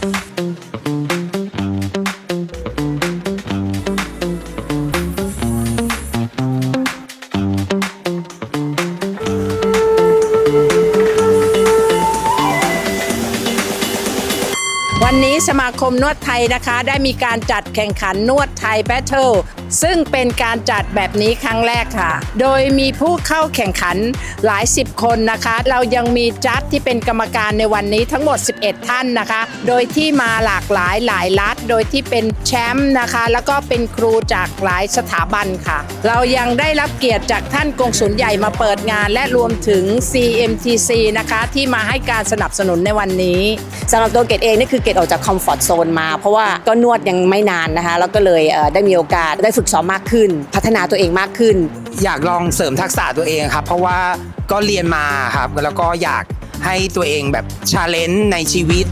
วันนี้สมาคมนวดไทยนะคะ ได้มีการจัดแข่งขันนวดไทยแบทเทิล ซึ่งเป็นการจัดแบบนี้ครั้งแรกค่ะ โดยมีผู้เข้าแข่งขันหลายสิบคนนะคะ เรายังมีจัดที่เป็นกรรมการในวันนี้ทั้งหมด 11 ท่านนะคะ โดยที่มาหลากหลายหลายรัฐ โดยที่เป็นแชมป์นะคะ แล้วก็เป็นครูจากหลายสถาบันค่ะ เรายังได้รับเกียรติจากท่านกงสุลใหญ่มาเปิดงาน และรวมถึง CMTC นะคะที่มาให้การสนับสนุนในวันนี้สำหรับตัวเกดเองนี่คือเกดออกจากคอมฟอร์ทโซนมา เพราะว่าก็นวดยังไม่นานนะคะ แล้วก็เลยได้มีโอกาสได้ฝึกซ้อมมากขึ้น พัฒนาตัวเองมากขึ้น อยากลองเสริมทักษะตัวเองครับ เพราะว่าก็เรียนมาครับ แล้วก็อยากให้ตัวเองแบบชาเลนจ์ในชีวิต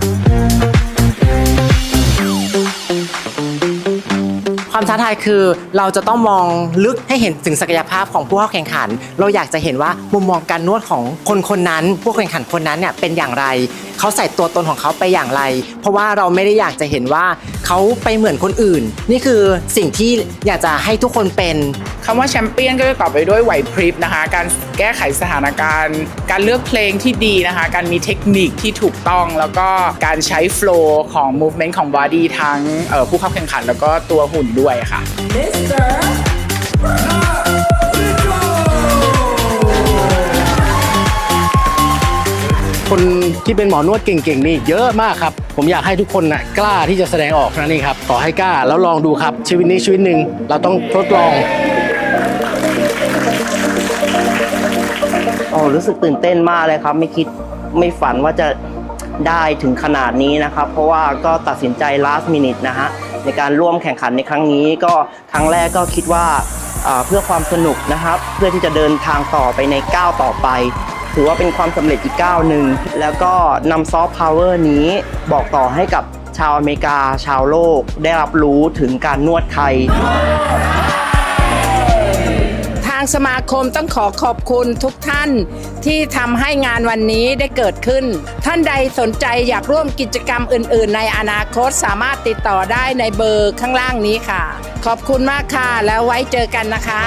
ความท้าทายคือเราจะต้องมองลึกให้เห็นถึงศักยภาพของผู้เข้าแข่งขัน เราอยากจะเห็นว่ามุมมองการนวดของคนคนนั้น ผู้แข่งขันคนนั้นเนี่ยเป็นอย่างไร เขาใส่ตัวตนของเขาไปอย่างไร เพราะว่าเราไม่ได้อยากจะเห็นว่าเขาไปเหมือนคนอื่น นี่คือสิ่งที่อยากจะให้ทุกคนเป็นคำว่าแชมเปี้ยนก็จะตอบไปด้วยไหวพริบนะคะ การแก้ไขสถานการณ์ การเลือกเพลงที่ดีนะคะ การมีเทคนิคที่ถูกต้อง แล้วก็การใช้โฟล์ของ movement ของ body ทั้งผู้เข้าแข่งขัน แล้วก็ตัวหุ่นด้วยค่ะ คนที่เป็นหมอนวดเก่งๆนี่เยอะมากครับ ผมอยากให้ทุกคนน่ะกล้าที่จะแสดงออกเท่านั่นเองครับ ขอให้กล้าแล้วลองดูครับ ชีวิตนี้ชีวิตหนึ่งเราต้องทดลองโอ้รู้สึกตื่นเต้นมากเลยครับ ไม่คิดไม่ฝันว่าจะได้ถึงขนาดนี้นะครับ เพราะว่าก็ตัดสินใจ last minute นะฮะในการร่วมแข่งขันในครั้งนี้ ก็ครั้งแรกก็คิดว่าเพื่อความสนุกนะครับ เพื่อที่จะเดินทางต่อไปในก้าวต่อไป ถือว่าเป็นความสำเร็จอีกก้าวหนึ่ง แล้วก็นำซอฟต์พาวเวอร์นี้บอกต่อให้กับชาวอเมริกา ชาวโลก ได้รับรู้ถึงการนวดไทย ทางสมาคมต้องขอขอบคุณทุกท่านที่ทำให้งานวันนี้ได้เกิดขึ้น ท่านใดสนใจอยากร่วมกิจกรรมอื่น ๆ ในอนาคตสามารถติดต่อได้ในเบอร์ข้างล่างนี้ค่ะ ขอบคุณมากค่ะ แล้วไว้เจอกันนะคะ